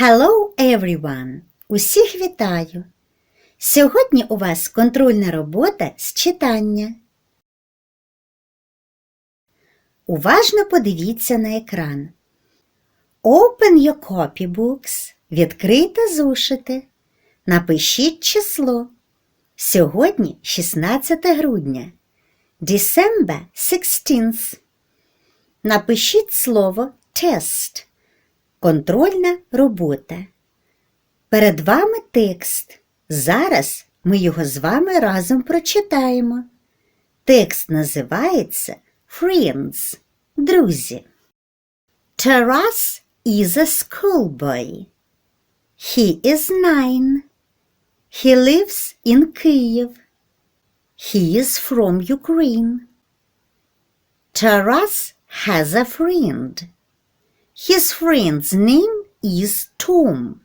Hello everyone! Усіх вітаю! Сьогодні у вас контрольна робота з читання. Уважно подивіться на екран. Open your copybooks. Відкрийте зошити. Напишіть число. Сьогодні 16 грудня. December 16th. Напишіть слово тест. Контрольна робота. Перед вами текст. Зараз ми його з вами разом прочитаємо. Текст називається Friends. Друзі. Taras is a schoolboy. He is nine. He lives in Kyiv. He is from Ukraine. Taras has a friend. His friend's name is Tom.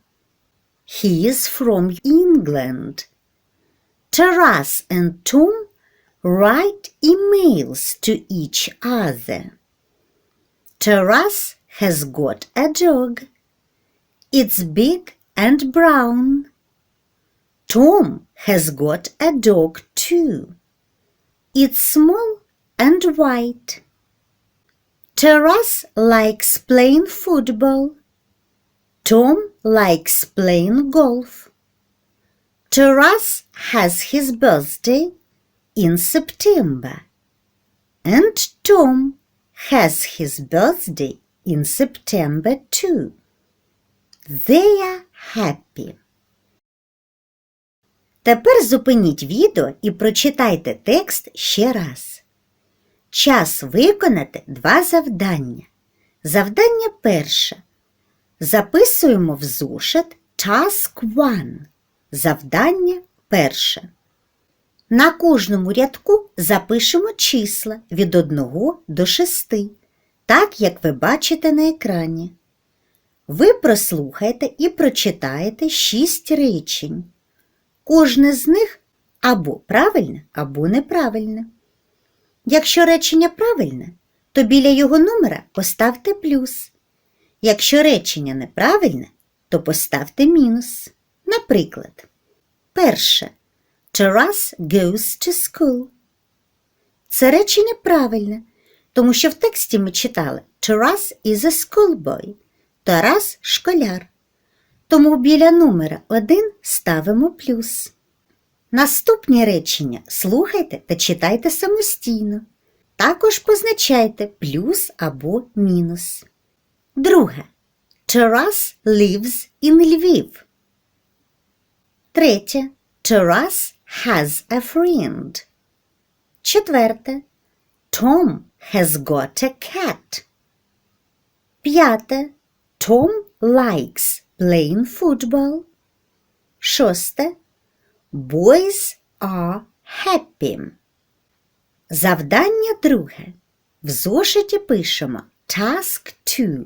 He is from England. Taras and Tom write emails to each other. Taras has got a dog. It's big and brown. Tom has got a dog too. It's small and white. Taras likes playing football. Tom likes playing golf. Taras has his birthday in September. And Tom has his birthday in September too. They are happy. Тепер зупиніть відео і прочитайте текст ще раз. Час виконати два завдання. Завдання перше. Записуємо в зошит Task 1. Завдання перше. На кожному рядку запишемо числа від 1 до 6, так як ви бачите на екрані. Ви прослухаєте і прочитаєте 6 речень. Кожне з них або правильне, або неправильне. Якщо речення правильне, то біля його номера поставте плюс. Якщо речення неправильне, то поставте мінус. Наприклад, перше. Taras goes to school. Це речення правильне, тому що в тексті ми читали Taras is a schoolboy. Тарас школяр. Тому біля номера 1 ставимо плюс. Наступні речення слухайте та читайте самостійно. Також позначайте плюс або мінус. Друге. Taras lives in Lviv. Третє. Taras has a friend. Четверте. Tom has got a cat. П'яте. Tom likes playing football. Шосте. Boys are happy. Завдання друге. В зошиті пишемо Task 2.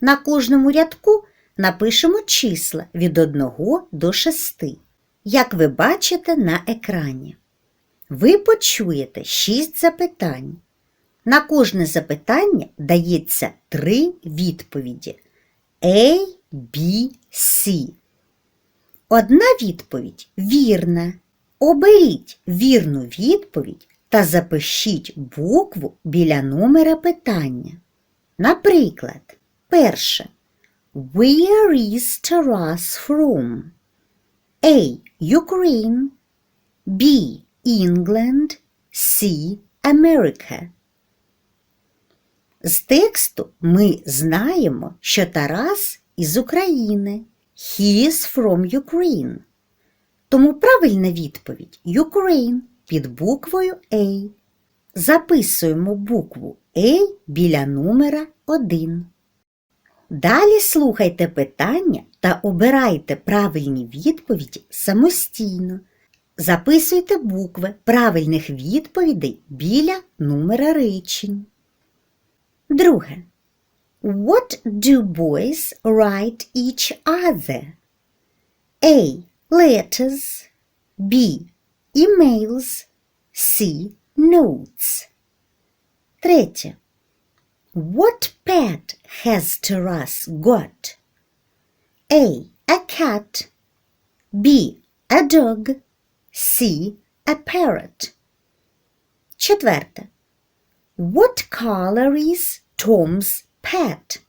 На кожному рядку напишемо числа від 1 до 6, як ви бачите на екрані. Ви почуєте 6 запитань. На кожне запитання дається 3 відповіді A, B, C. Одна відповідь вірна. Оберіть вірну відповідь та запишіть букву біля номера питання. Наприклад, перше. Where is Taras from? A. Ukraine B. England C. America. З тексту ми знаємо, що Тарас із України. He is from Ukraine. Тому правильна відповідь Ukraine під буквою A. Записуємо букву A біля номера 1. Далі слухайте питання та обирайте правильні відповіді самостійно. Записуйте букви правильних відповідей біля номера речень. Друге. What do boys write each other? A. Letters. B. Emails. C. Notes. Третє. What pet has Taras got? A. A cat. B. A dog. C. A parrot. Четверте. What color is Tom's pet?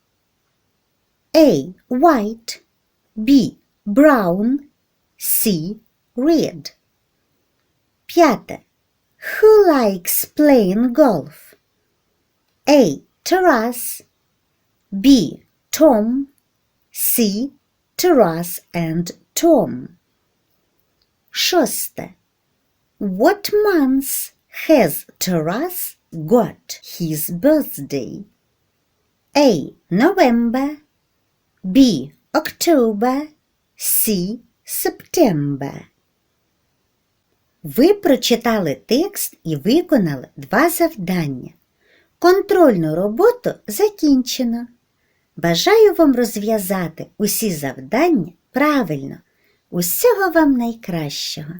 A. White. B. Brown. C. Red. П'яте. Who likes playing golf? A. Taras. B. Tom. C. Taras and Tom. Шосте. What month has Taras got his birthday? A. November. B. October. C. September. Ви прочитали текст і виконали два завдання. Контрольну роботу закінчено. Бажаю вам розв'язати усі завдання правильно. Усього вам найкращого!